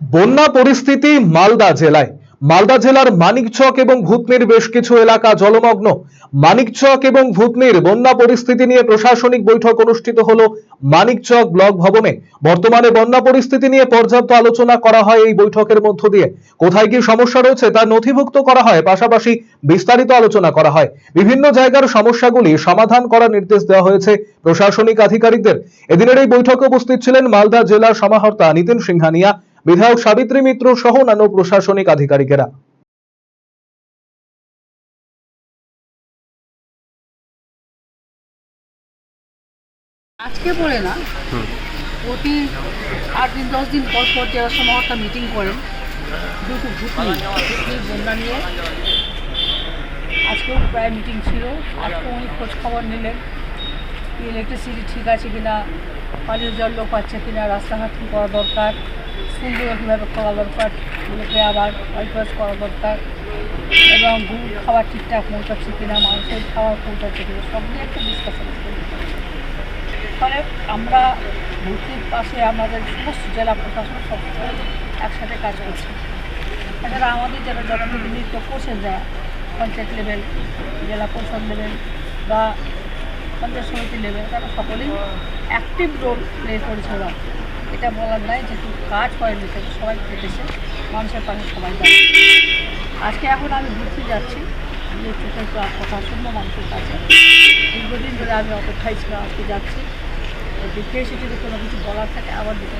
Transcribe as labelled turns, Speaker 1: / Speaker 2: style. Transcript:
Speaker 1: বন্যা পরিস্থিতি মালদা জেলায়। মালদা জেলার মানিকচক এবং ভূতনির বেশ কিছু এলাকা জলমগ্ন। মানিকচক এবং ভূতনির বন্যা পরিস্থিতি নিয়ে প্রশাসনিক বৈঠক অনুষ্ঠিত হলো মানিকচক ব্লক ভবনে। বর্তমানে বন্যা পরিস্থিতি নিয়ে পর্যাপ্ত আলোচনা করা হয় এই বৈঠকের মধ্য দিয়ে। কোথায় কি সমস্যা রয়েছে তা নথিভুক্ত করা হয়, পাশাপাশি বিস্তারিত আলোচনা করা হয়। বিভিন্ন জায়গার সমস্যাগুলি সমাধান করার নির্দেশ দেওয়া হয়েছে প্রশাসনিক আধিকারিকদের। এদিনের এই বৈঠকে উপস্থিত ছিলেন মালদা জেলার সমাহর্তা নিতিন সিংহানিয়া বিধায়ক সাবিত্রী মিত্র সহ অন্যান্য প্রশাসনিক আধিকারিকেরা।
Speaker 2: আজকে বলে না প্রতি আট দিন দশ দিন পর পর জেলা সমাহর্তা মিটিং করেন দুটো ভুতনি ভুতনির বন্যা নিয়ে আজকেও প্রায় মিটিং ছিল আজকেও উনি খোঁজ খবর নিলেন। ইলেকট্রিসিটি ঠিক আছে কি না পানীয় জল লোক পাচ্ছে কি না রাস্তাঘাট কী করা দরকার স্কুলগুলো কীভাবে করা দরকার এগুলোকে আবার ওয়াইপাস করা দরকার এবং দুধ খাবার ঠিকঠাক পৌঁছাচ্ছে কিনা মানুষের খাবার পৌঁছাচ্ছে কিনা, সব নিয়ে একটা ডিসকাশন ফলে আমরা ভর্তির পাশে আমাদের সমস্ত জেলা প্রশাসন সবসময় একসাথে কাজ করছে। এছাড়া আমাদের যারা জনপ্রতিনিধিত্ব করছেন যারা পঞ্চায়েত লেভেল জেলা পরিষদ লেভেল বা পঞ্চায়েত সমিতি লেভেল তারা সকলেই অ্যাক্টিভ রোল প্লে করেছে ওরা। এটা বলার নাই, যেহেতু কাজ হয়নি সেটা সবাই কেটেছে মানুষের পাশে সবাই দাঁড়িয়ে আজকে এখন আমি ঘুরতে যাচ্ছি যে চোখে কথা শুনব মানুষের কাছে। দীর্ঘদিন ধরে আমি অপেক্ষায় ছিলাম, আজকে যাচ্ছি। দেখে এসে যদি কোনো কিছু বলার থাকে, আবার দেখে